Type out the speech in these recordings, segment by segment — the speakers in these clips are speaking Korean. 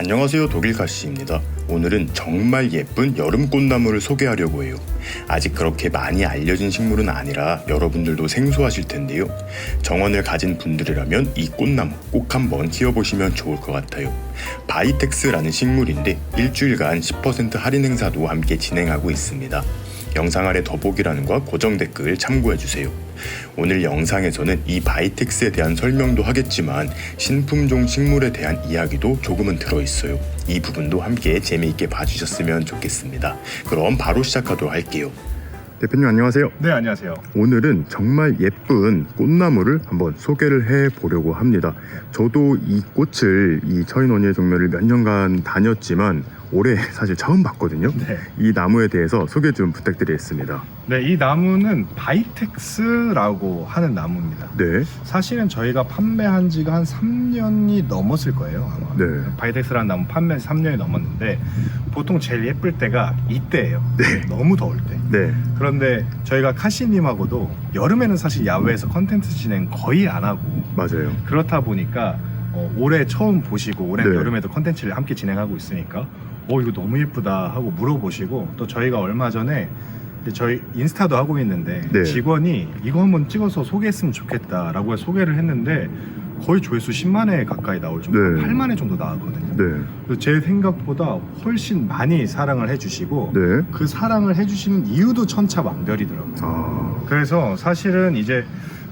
안녕하세요 독일 가시입니다. 오늘은 정말 예쁜 여름 꽃나무를 소개하려고 해요. 아직 그렇게 많이 알려진 식물은 아니라 여러분들도 생소하실 텐데요. 정원을 가진 분들이라면 이 꽃나무 꼭 한번 키워보시면 좋을 것 같아요. 바이텍스라는 식물인데 일주일간 10% 할인 행사도 함께 진행하고 있습니다. 영상 아래 더보기란과 고정 댓글 참고해주세요. 오늘 영상에서는 이 바이텍스에 대한 설명도 하겠지만 신품종 식물에 대한 이야기도 조금은 들어있어요. 이 부분도 함께 재미있게 봐주셨으면 좋겠습니다. 그럼 바로 시작하도록 할게요. 대표님 안녕하세요. 네, 안녕하세요. 오늘은 정말 예쁜 꽃나무를 한번 소개를 해 보려고 합니다. 저도 이 꽃을 이 처인원예 종묘를 몇 년간 다녔지만 올해 사실 처음 봤거든요. 네. 이 나무에 대해서 소개 좀 부탁드리겠습니다. 네, 이 나무는 바이텍스라고 하는 나무입니다. 네, 사실은 저희가 판매한 지가 한 3년이 넘었을 거예요, 아마. 네. 바이텍스라는 나무 판매 3년이 넘었는데 보통 제일 예쁠 때가 이때예요. 네. 너무 더울 때. 네, 그런데 저희가 카시님하고도 여름에는 사실 야외에서 컨텐츠 진행 거의 안 하고 맞아요. 그렇다 보니까 어, 올해 처음 보시고 올해 네. 여름에도 컨텐츠를 함께 진행하고 있으니까 어 이거 너무 예쁘다 하고 물어보시고 또 저희가 얼마 전에 저희 인스타도 하고 있는데 네. 직원이 이거 한번 찍어서 소개했으면 좋겠다라고 소개를 했는데 거의 조회수 10만 회 가까이 나올 정도 네. 8만 회 정도 나왔거든요. 네, 그래서 제 생각보다 훨씬 많이 사랑을 해주시고 네. 그 사랑을 해주시는 이유도 천차만별이더라고요. 아, 그래서 사실은 이제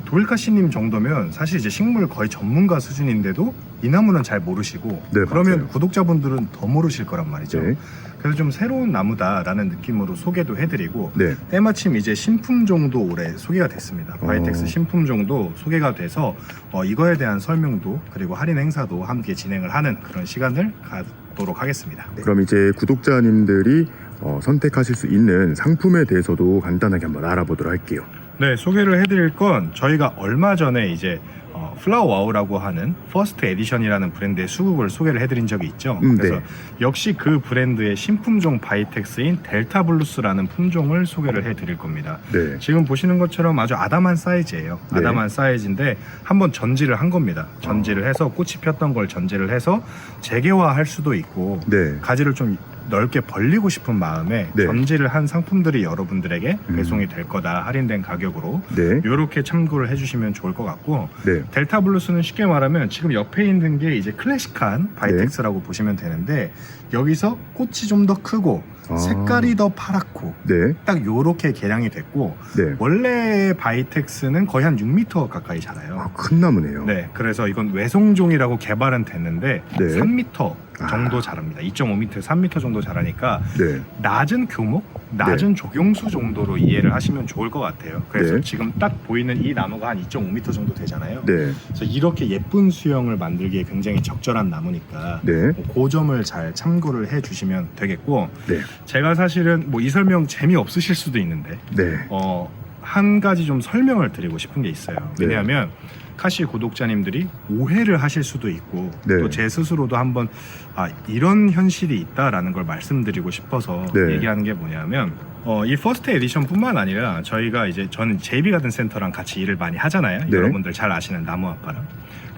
도일카씨님 정도면 사실 이제 식물 거의 전문가 수준인데도 이 나무는 잘 모르시고 네, 그러면 맞아요. 구독자분들은 더 모르실 거란 말이죠. 네, 그래서 좀 새로운 나무다라는 느낌으로 소개도 해드리고 네, 때마침 이제 신품종도 올해 소개가 됐습니다. 바이텍스 어. 신품종도 소개가 돼서 어, 이거에 대한 설명도 그리고 할인 행사도 함께 진행을 하는 그런 시간을 갖도록 하겠습니다. 네. 그럼 이제 구독자님들이 어, 선택하실 수 있는 상품에 대해서도 간단하게 한번 알아보도록 할게요. 네, 소개를 해드릴 건 저희가 얼마 전에 이제 어, 플라워와우라고 하는 퍼스트 에디션이라는 브랜드의 수국을 소개를 해드린 적이 있죠. 음, 그래서 네. 역시 그 브랜드의 신품종 바이텍스인 델타 블루스라는 품종을 소개를 해드릴 겁니다. 네, 지금 보시는 것처럼 아주 아담한 사이즈예요. 네. 아담한 사이즈인데 한번 전지를 한 겁니다. 전지를 해서 꽃이 폈던 걸 전지를 해서 재개화할 수도 있고 네, 가지를 좀 넓게 벌리고 싶은 마음에 네. 전지를 한 상품들이 여러분들에게 음. 배송이 될 거다 할인된 가격으로 네, 이렇게 참고를 해주시면 좋을 것 같고 네, 델타 블루스는 쉽게 말하면 지금 옆에 있는 게 이제 클래식한 네. 바이텍스라고 보시면 되는데 여기서 꽃이 좀 더 크고 아. 색깔이 더 파랗고 네, 딱 요렇게 개량이 됐고 네. 원래 바이텍스는 거의 한 6m 가까이 자라요. 아, 큰 나무네요. 네, 그래서 이건 외송종이라고 개발은 됐는데 네. 3m 아. 정도 자랍니다. 2.5m, 3m 정도 자라니까 네, 낮은 교목, 낮은 조경수 정도로 이해를 하시면 좋을 것 같아요. 그래서 네. 지금 딱 보이는 이 나무가 한 2.5m 정도 되잖아요. 네, 그래서 이렇게 예쁜 수영을 만들기에 굉장히 적절한 나무니까 네, 그 점을 잘 참고를 해주시면 되겠고 네, 제가 사실은 뭐 이 설명 재미 없으실 수도 있는데 네, 어, 한 가지 좀 설명을 드리고 싶은 게 있어요. 네. 왜냐하면 카시 구독자님들이 오해를 하실 수도 있고 네. 또 제 스스로도 한번 아, 이런 현실이 있다라는 걸 말씀드리고 싶어서 네. 얘기하는 게 뭐냐면 어, 이 퍼스트 에디션뿐만 아니라 저희가 이제 저는 JB 가든 센터랑 같이 일을 많이 하잖아요. 네. 여러분들 잘 아시는 나무 아빠랑.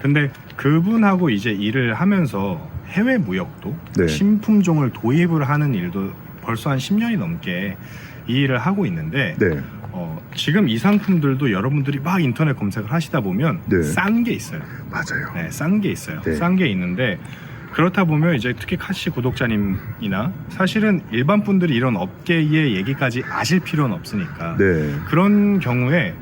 근데 그분하고 이제 일을 하면서 해외 무역도 네. 신품종을 도입을 하는 일도 벌써 한 10년이 넘게 이 일을 하고 있는데 네, 어, 지금 이 상품들도 여러분들이 막 인터넷 검색을 하시다 보면 네. 싼 게 있어요. 맞아요. 네, 싼 게 있어요. 네. 싼 게 있는데 그렇다 보면 이제 특히 카시 구독자님이나 사실은 일반 분들이 이런 업계의 얘기까지 아실 필요는 없으니까 네, 그런 경우에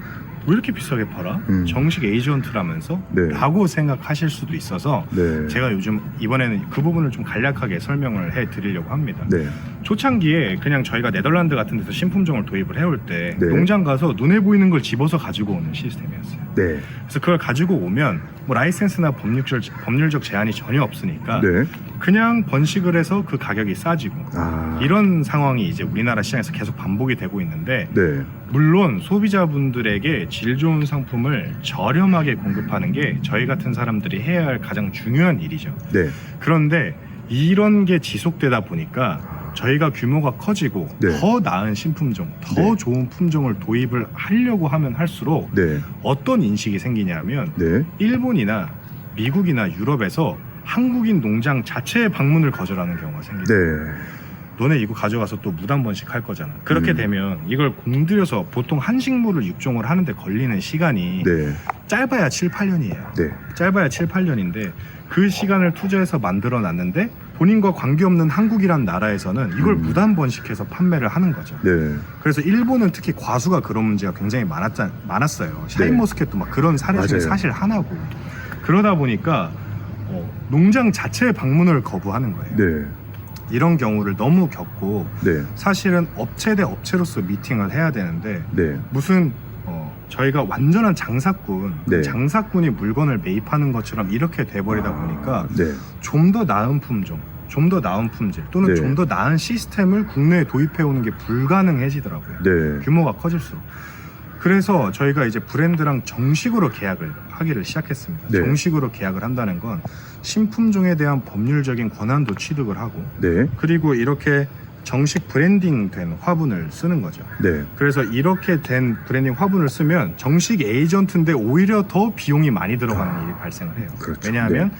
왜 이렇게 비싸게 팔아? 음. 정식 에이전트라면서? 네. 라고 생각하실 수도 있어서 네, 제가 요즘 이번에는 그 부분을 좀 간략하게 설명을 해 드리려고 합니다. 네, 초창기에 그냥 저희가 네덜란드 같은 데서 신품종을 도입을 해올 때 네. 농장 가서 눈에 보이는 걸 집어서 가지고 오는 시스템이었어요. 네, 그래서 그걸 가지고 오면 뭐 라이센스나 법률적, 법률적 제한이 전혀 없으니까 네, 그냥 번식을 해서 그 가격이 싸지고 아, 이런 상황이 이제 우리나라 시장에서 계속 반복이 되고 있는데 네, 물론 소비자분들에게 질 좋은 상품을 저렴하게 공급하는 게 저희 같은 사람들이 해야 할 가장 중요한 일이죠. 네, 그런데 이런 게 지속되다 보니까 저희가 규모가 커지고 네. 더 나은 신품종, 더 네. 좋은 품종을 도입을 하려고 하면 할수록 네, 어떤 인식이 생기냐면 네, 일본이나 미국이나 유럽에서 한국인 농장 자체의 방문을 거절하는 경우가 생기죠. 네. 너네 이거 가져가서 또무한 번씩 할 거잖아. 그렇게 음. 되면 이걸 공들여서 보통 한 식물을 육종을 하는데 걸리는 시간이 네. 짧아야 7, 8년이에요. 네. 짧아야 7, 8년인데 그 시간을 투자해서 만들어 놨는데 본인과 관계없는 한국이란 나라에서는 이걸 음. 무단 번식해서 판매를 하는 거죠. 네. 그래서 일본은 특히 과수가 그런 문제가 굉장히 많았자, 많았어요. 샤인머스켓도 막 그런 사례 중에 네. 사실 하나고 그러다 보니까 어, 농장 자체의 방문을 거부하는 거예요. 네. 이런 경우를 너무 겪고 네. 사실은 업체 대 업체로서 미팅을 해야 되는데 네. 무슨 어, 저희가 완전한 장사꾼 네. 장사꾼이 물건을 매입하는 것처럼 이렇게 돼버리다 보니까 네. 좀 더 나은 품종 좀 더 나은 품질 또는 네. 좀더 나은 시스템을 국내에 도입해 오는 게 불가능해지더라고요 네. 규모가 커질수록 그래서 저희가 이제 브랜드랑 정식으로 계약을 하기를 시작했습니다 네. 정식으로 계약을 한다는 건 신품종에 대한 법률적인 권한도 취득을 하고 네. 그리고 이렇게 정식 브랜딩 된 화분을 쓰는 거죠. 네. 그래서 이렇게 된 브랜딩 화분을 쓰면 정식 에이전트인데 오히려 더 비용이 많이 들어가는 일이 발생을 해요. 아. 그렇죠. 왜냐하면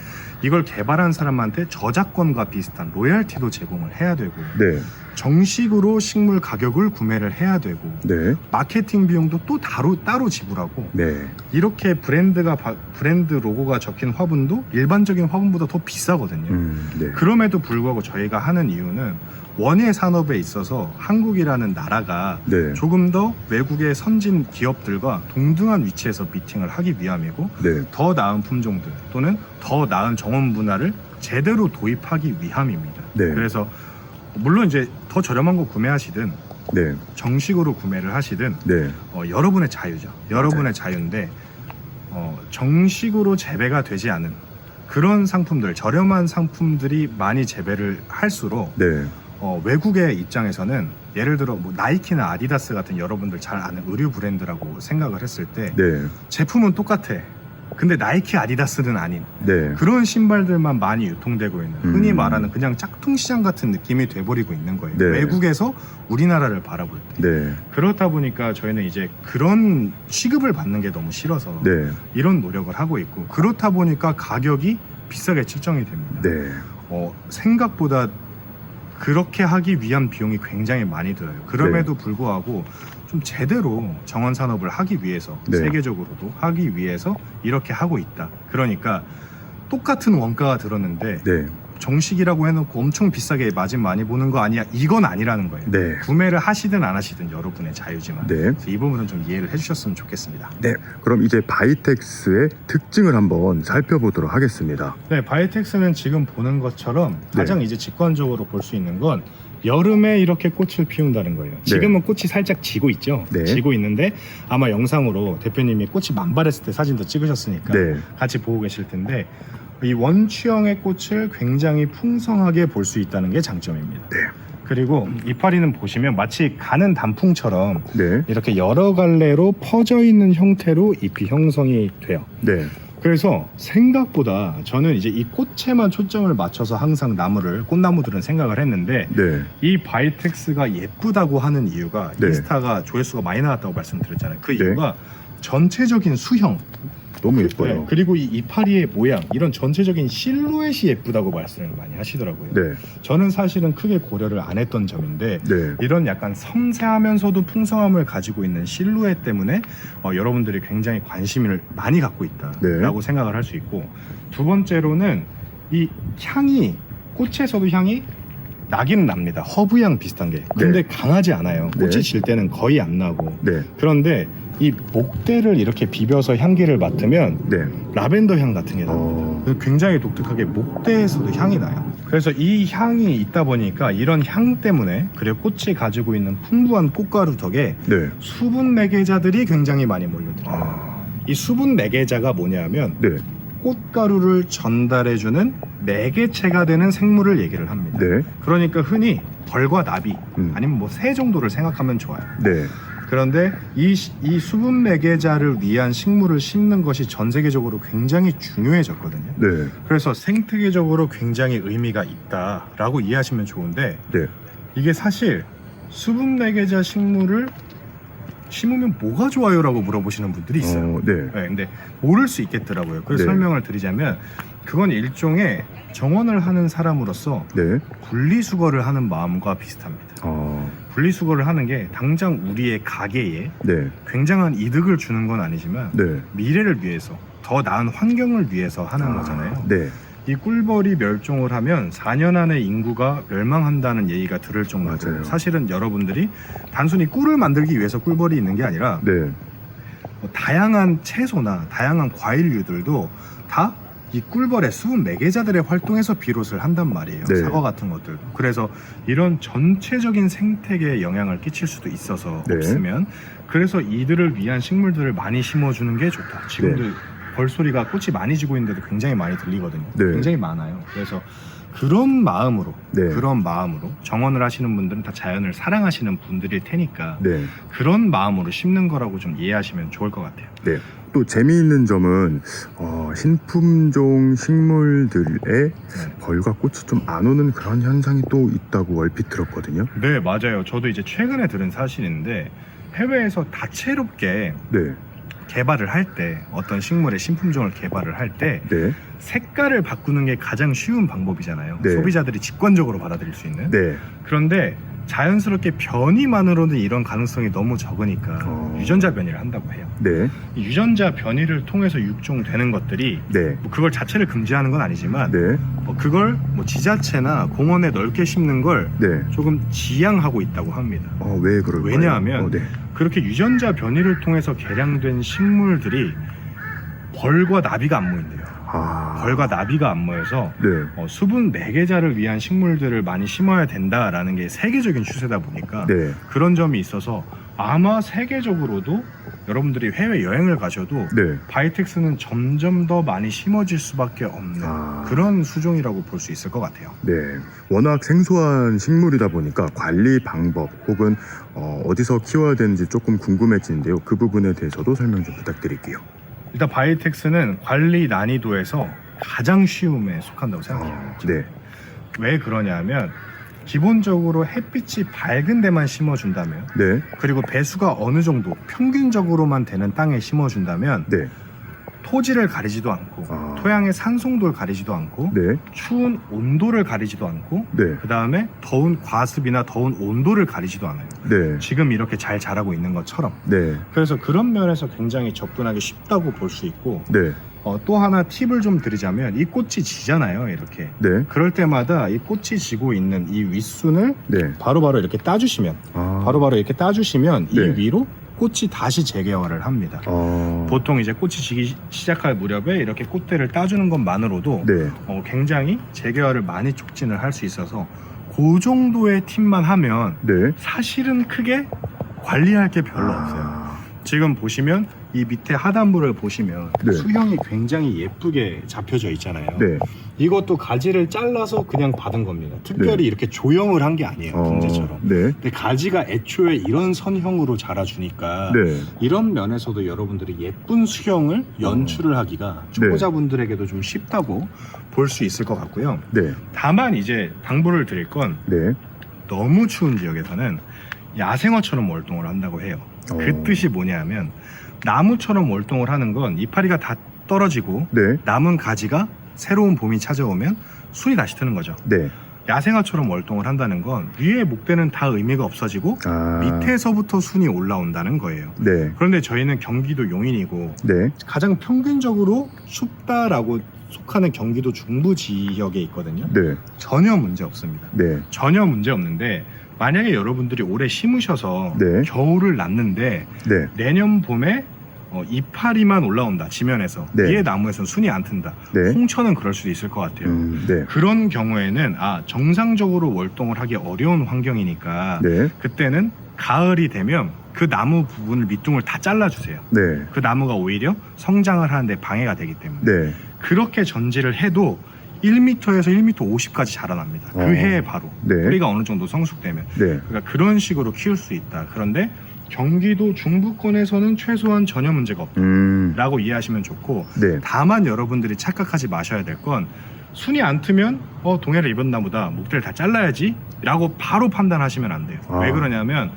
이걸 개발한 사람한테 저작권과 비슷한 로열티도 제공을 해야 되고 네. 정식으로 식물 가격을 구매를 해야 되고 네. 마케팅 비용도 또 따로 따로 지불하고 네. 이렇게 브랜드가 바- 브랜드 로고가 적힌 화분도 일반적인 화분보다 더 비싸거든요. 음. 네. 그럼에도 불구하고 저희가 하는 이유는 원예 산업에 있어서 한국이라는 나라가 네. 조금 더 외국의 선진 기업들과 동등한 위치에서 미팅을 하기 위함이고 네. 더 나은 품종들 또는 더 나은 정원 문화를 제대로 도입하기 위함입니다. 네. 그래서 물론 이제 더 저렴한 거 구매하시든 네. 정식으로 구매를 하시든 네. 어, 여러분의 자유죠. 여러분의 자유인데 어, 정식으로 재배가 되지 않은 그런 상품들, 저렴한 상품들이 많이 재배를 할수록 네. 어, 외국의 입장에서는 예를 들어 뭐 나이키나 아디다스 같은 여러분들 잘 아는 의류 브랜드라고 생각을 했을 때 네. 제품은 똑같아. 근데 나이키, 아디다스는 아닌 네. 그런 신발들만 많이 유통되고 있는 음. 흔히 말하는 그냥 짝퉁 시장 같은 느낌이 돼버리고 있는 거예요. 네. 외국에서 우리나라를 바라볼 때. 네. 그렇다 보니까 저희는 이제 그런 취급을 받는 게 너무 싫어서 네. 이런 노력을 하고 있고 그렇다 보니까 가격이 비싸게 책정이 됩니다. 네. 어, 생각보다 그렇게 하기 위한 비용이 굉장히 많이 들어요. 그럼에도 불구하고 좀 제대로 정원 산업을 하기 위해서 네. 세계적으로도 하기 위해서 이렇게 하고 있다. 그러니까 똑같은 원가가 들었는데 네. 정식이라고 해놓고 엄청 비싸게 마진 많이 보는 거 아니야? 이건 아니라는 거예요. 네. 구매를 하시든 안 하시든 여러분의 자유지만 네. 그래서 이 부분은 좀 이해를 해주셨으면 좋겠습니다. 네. 그럼 이제 바이텍스의 특징을 한번 살펴보도록 하겠습니다. 네, 바이텍스는 지금 보는 것처럼 네. 가장 이제 직관적으로 볼 수 있는 건 여름에 이렇게 꽃을 피운다는 거예요. 지금은 꽃이 살짝 지고 있죠. 네. 지고 있는데 아마 영상으로 대표님이 꽃이 만발했을 때 사진도 찍으셨으니까 네. 같이 보고 계실 텐데 이 원추형의 꽃을 굉장히 풍성하게 볼 수 있다는 게 장점입니다. 네. 그리고 이파리는 보시면 마치 가는 단풍처럼 네. 이렇게 여러 갈래로 퍼져 있는 형태로 잎이 형성이 돼요. 네. 그래서 생각보다 저는 이제 이 꽃에만 초점을 맞춰서 항상 나무를 꽃나무들은 생각을 했는데 네. 이 바이텍스가 예쁘다고 하는 이유가 네. 인스타가 조회수가 많이 나왔다고 말씀드렸잖아요. 그 네. 이유가 전체적인 수형 너무 네, 예뻐요. 그리고 이 이파리의 모양 이런 전체적인 실루엣이 예쁘다고 말씀을 많이 하시더라고요. 네. 저는 사실은 크게 고려를 안 했던 점인데 네. 이런 약간 섬세하면서도 풍성함을 가지고 있는 실루엣 때문에 어, 여러분들이 굉장히 관심을 많이 갖고 있다라고 생각을 할 수 있고 두 번째로는 이 향이 꽃에서도 향이 나기는 납니다. 허브향 비슷한 게. 근데 강하지 않아요. 꽃이 네. 질 때는 거의 안 나고. 네. 그런데 이 목대를 이렇게 비벼서 향기를 맡으면 네. 라벤더 향 같은 게 나요. 어. 그래서 굉장히 독특하게 목대에서도 향이 나요. 그래서 이 향이 있다 보니까 이런 향 때문에 그리고 꽃이 가지고 있는 풍부한 꽃가루 덕에 네. 수분 매개자들이 굉장히 많이 몰려들어요. 아. 이 수분 매개자가 뭐냐면 네. 꽃가루를 전달해주는 매개체가 되는 생물을 얘기를 합니다. 네. 그러니까 흔히 벌과 나비 음. 아니면 뭐 새 정도를 생각하면 좋아요. 네. 그런데 이, 시- 이 수분 매개자를 위한 식물을 심는 것이 전 세계적으로 굉장히 중요해졌거든요. 네. 그래서 생태계적으로 굉장히 의미가 있다라고 이해하시면 좋은데 네. 이게 사실 수분 매개자 식물을 심으면 뭐가 좋아요라고 물어보시는 분들이 있어요. 어, 네. 네, 근데 모를 수 있겠더라고요. 그래서 네. 설명을 드리자면 그건 일종의 정원을 하는 사람으로서 네. 분리수거를 하는 마음과 비슷합니다. 어, 분리수거를 하는 게 당장 우리의 가게에 네. 굉장한 이득을 주는 건 아니지만 네. 미래를 위해서 더 나은 환경을 위해서 하는 아, 거잖아요. 네. 이 꿀벌이 멸종을 하면 4년 안에 인구가 멸망한다는 얘기가 들을 정도로 맞아요. 사실은 여러분들이 단순히 꿀을 만들기 위해서 꿀벌이 있는 게 아니라 네. 뭐 다양한 채소나 다양한 과일류들도 다 이 꿀벌의 수분 매개자들의 활동에서 비롯을 한단 말이에요. 네. 사과 같은 것들도. 그래서 이런 전체적인 생태계에 영향을 끼칠 수도 있어서 네. 없으면 그래서 이들을 위한 식물들을 많이 심어주는 게 좋다. 지금도 벌소리가 꽃이 많이 지고 있는데도 굉장히 많이 들리거든요. 네. 굉장히 많아요. 그래서 그런 마음으로 네. 그런 마음으로 정원을 하시는 분들은 다 자연을 사랑하시는 분들일 테니까 네. 그런 마음으로 심는 거라고 좀 이해하시면 좋을 것 같아요. 네. 또 재미있는 점은 어, 신품종 식물들에 네. 벌과 꽃이 좀 안 오는 그런 현상이 또 있다고 얼핏 들었거든요. 네, 맞아요. 저도 이제 최근에 들은 사실인데 해외에서 다채롭게 네. 개발을 할 때 어떤 식물의 신품종을 개발을 할 때 네. 색깔을 바꾸는 게 가장 쉬운 방법이잖아요. 네. 소비자들이 직관적으로 받아들일 수 있는. 네. 그런데 자연스럽게 변이만으로는 이런 가능성이 너무 적으니까 어. 유전자 변이를 한다고 해요. 네. 이 유전자 변이를 통해서 육종되는 것들이 네. 뭐 그걸 자체를 금지하는 건 아니지만 네. 뭐 그걸 뭐 지자체나 공원에 넓게 심는 걸 네. 조금 지양하고 있다고 합니다. 어, 왜 그럴까요? 왜냐하면 어, 네. 그렇게 유전자 변이를 통해서 개량된 식물들이 벌과 나비가 안 모인대요. 아. 벌과 나비가 안 모여서 네. 어, 수분 매개자를 위한 식물들을 많이 심어야 된다라는 게 세계적인 추세다 보니까 네. 그런 점이 있어서 아마 세계적으로도 여러분들이 해외 여행을 가셔도 네. 바이텍스는 점점 더 많이 심어질 수밖에 없는 아. 그런 수종이라고 볼 수 있을 것 같아요. 네. 워낙 생소한 식물이다 보니까 관리 방법 혹은 어, 어디서 키워야 되는지 조금 궁금해지는데요. 그 부분에 대해서도 설명 좀 부탁드릴게요. 일단 바이텍스는 관리 난이도에서 가장 쉬움에 속한다고 생각해요. 어, 네. 왜 그러냐면 기본적으로 햇빛이 밝은 데만 심어준다면 네. 그리고 배수가 어느 정도 평균적으로만 되는 땅에 심어준다면 네. 토지를 가리지도 않고 아. 토양의 산송도를 가리지도 않고 네. 추운 온도를 가리지도 않고 네. 그 다음에 더운 과습이나 더운 온도를 가리지도 않아요. 네. 지금 이렇게 잘 자라고 있는 것처럼 네. 그래서 그런 면에서 굉장히 접근하기 쉽다고 볼 수 있고 네. 어, 또 하나 팁을 좀 드리자면 이 꽃이 지잖아요 이렇게 네. 그럴 때마다 이 꽃이 지고 있는 이 윗순을 네. 바로바로 이렇게 따주시면 아. 바로바로 이렇게 따주시면 네. 이 위로 꽃이 다시 재개화를 합니다. 어. 보통 이제 꽃이 지기 시작할 무렵에 이렇게 꽃대를 따주는 것만으로도 네. 어, 굉장히 재개화를 많이 촉진을 할 수 있어서 그 정도의 팁만 하면 네. 사실은 크게 관리할 게 별로 아. 없어요. 지금 보시면 이 밑에 하단부를 보시면 네. 수형이 굉장히 예쁘게 잡혀져 있잖아요. 네. 이것도 가지를 잘라서 그냥 받은 겁니다. 특별히 이렇게 조형을 한 게 아니에요. 붕대처럼. 네. 근데 가지가 애초에 이런 선형으로 자라주니까 네. 이런 면에서도 여러분들이 예쁜 수형을 연출을 하기가 초보자분들에게도 좀 쉽다고 볼 수 있을 것 같고요. 네. 다만 이제 당부를 드릴 건 네. 너무 추운 지역에서는 야생어처럼 월동을 한다고 해요. 어. 그 뜻이 뭐냐면 나무처럼 월동을 하는 건 이파리가 다 떨어지고 네. 남은 가지가 새로운 봄이 찾아오면 순이 다시 트는 거죠. 네. 야생화처럼 월동을 한다는 건 위에 목대는 다 의미가 없어지고 아. 밑에서부터 순이 올라온다는 거예요. 네. 그런데 저희는 경기도 용인이고 네. 가장 평균적으로 춥다라고 속하는 경기도 중부 지역에 있거든요. 네. 전혀 문제 없습니다. 네. 전혀 문제 없는데 만약에 여러분들이 올해 심으셔서 네. 겨울을 났는데 네. 내년 봄에 어, 이파리만 올라온다 지면에서 네. 위에 나무에서는 순이 안 튼다. 네. 홍천은 그럴 수도 있을 것 같아요. 음, 네. 그런 경우에는 아 정상적으로 월동을 하기 어려운 환경이니까 네. 그때는 가을이 되면 그 나무 부분을 밑둥을 다 잘라주세요. 네. 그 나무가 오히려 성장을 하는데 방해가 되기 때문에 네. 그렇게 전지를 해도 1m에서 1m 50까지 자라납니다. 그 어. 해에 바로 네. 뿌리가 어느 정도 성숙되면 네. 그러니까 그런 식으로 키울 수 있다. 그런데 경기도 중부권에서는 최소한 전혀 문제가 없다라고 음. 이해하시면 좋고 네. 다만 여러분들이 착각하지 마셔야 될 건 순이 안 트면 어 동해를 입었나 보다 목대를 다 잘라야지라고 바로 판단하시면 안 돼요. 아. 왜 그러냐면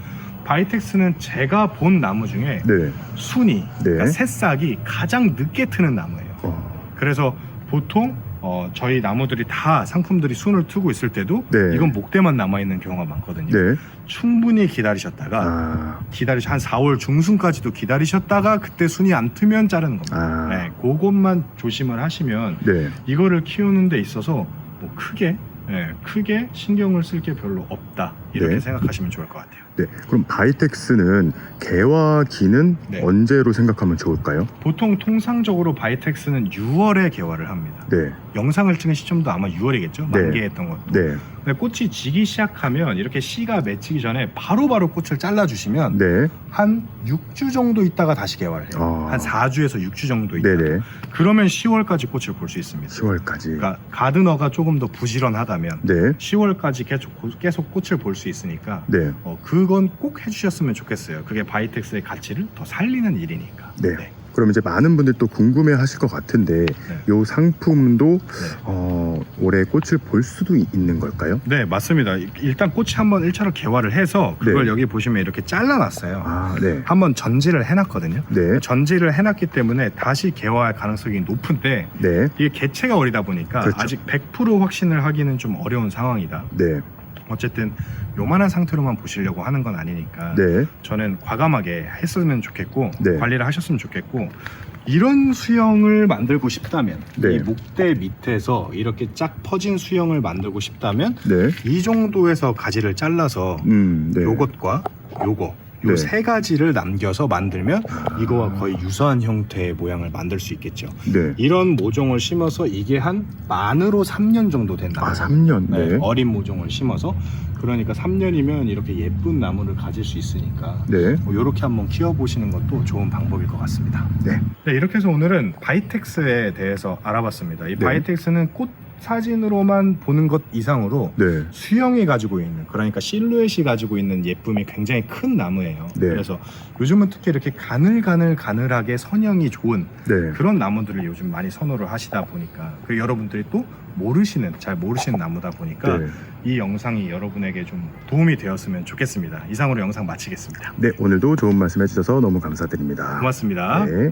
바이텍스는 제가 본 나무 중에 네. 순이 그러니까 네. 새싹이 가장 늦게 트는 나무예요. 어. 그래서 보통 어, 저희 나무들이 다 상품들이 순을 트고 있을 때도 네. 이건 목대만 남아 있는 경우가 많거든요. 네. 충분히 기다리셨다가 아, 기다리시 한 4월 중순까지도 기다리셨다가 그때 순이 안 트면 자르는 겁니다. 아. 네, 그것만 조심을 하시면 네. 이거를 키우는 데 있어서 뭐 크게 예, 크게 신경을 쓸 게 별로 없다 이렇게 네. 생각하시면 좋을 것 같아요. 네. 그럼 바이텍스는 개화 기는 네. 언제로 생각하면 좋을까요? 보통 통상적으로 바이텍스는 6월에 개화를 합니다. 네. 영상을 찍은 시점도 아마 6월이겠죠. 네. 만개했던 것도. 네. 근데 꽃이 지기 시작하면 이렇게 씨가 맺히기 전에 바로 바로 꽃을 잘라주시면 네. 한 6주 정도 있다가 다시 개화를 해요. 아. 한 4주에서 6주 정도 있다. 네네. 그러면 10월까지 꽃을 볼 수 있습니다. 10월까지. 그러니까 가드너가 조금 더 부지런하다면 네. 10월까지 계속, 고- 계속 꽃을 볼 수 있으니까 네. 어, 그건 꼭 해주셨으면 좋겠어요. 그게 바이텍스의 가치를 더 살리는 일이니까. 네. 그럼 이제 많은 분들 또 궁금해 하실 것 같은데 네. 요 상품도 네. 어, 올해 꽃을 볼 수도 이- 있는 걸까요? 네, 맞습니다. 일단 꽃이 한번 1차로 개화를 해서 그걸 네. 여기 보시면 이렇게 잘라놨어요. 아, 네. 한번 전지를 해놨거든요. 네. 전지를 해놨기 때문에 다시 개화할 가능성이 높은데 네. 이게 개체가 어리다 보니까 그렇죠. 아직 100% 확신을 하기는 좀 어려운 상황이다. 네. 어쨌든 요만한 상태로만 보시려고 하는 건 아니니까 네. 저는 과감하게 했으면 좋겠고 네. 관리를 하셨으면 좋겠고 이런 수영을 만들고 싶다면 네. 이 목대 밑에서 이렇게 쫙 퍼진 수영을 만들고 싶다면 네. 이 정도에서 가지를 잘라서 음, 네. 요것과 요거 네. 요세 가지를 남겨서 만들면 아. 이거와 거의 유사한 형태의 모양을 만들 수 있겠죠. 네. 이런 모종을 심어서 이게 한 만으로 3년 정도 된 나무. 아, 3년. 네, 네. 어린 모종을 심어서 그러니까 3년이면 이렇게 예쁜 나무를 가질 수 있으니까 네. 이렇게 한번 키워보시는 것도 좋은 방법일 것 같습니다. 네. 이렇게 해서 오늘은 바이텍스에 대해서 알아봤습니다. 이 네. 바이텍스는 꽃 사진으로만 보는 것 이상으로 네. 수영이 가지고 있는 그러니까 실루엣이 가지고 있는 예쁨이 굉장히 큰 나무예요. 네. 그래서 요즘은 특히 이렇게 가늘가늘 가늘하게 선형이 좋은 네. 그런 나무들을 요즘 많이 선호를 하시다 보니까 그 여러분들이 또 모르시는 잘 모르시는 나무다 보니까 네. 이 영상이 여러분에게 좀 도움이 되었으면 좋겠습니다. 이상으로 영상 마치겠습니다. 네, 오늘도 좋은 말씀 해주셔서 너무 감사드립니다. 고맙습니다. 네.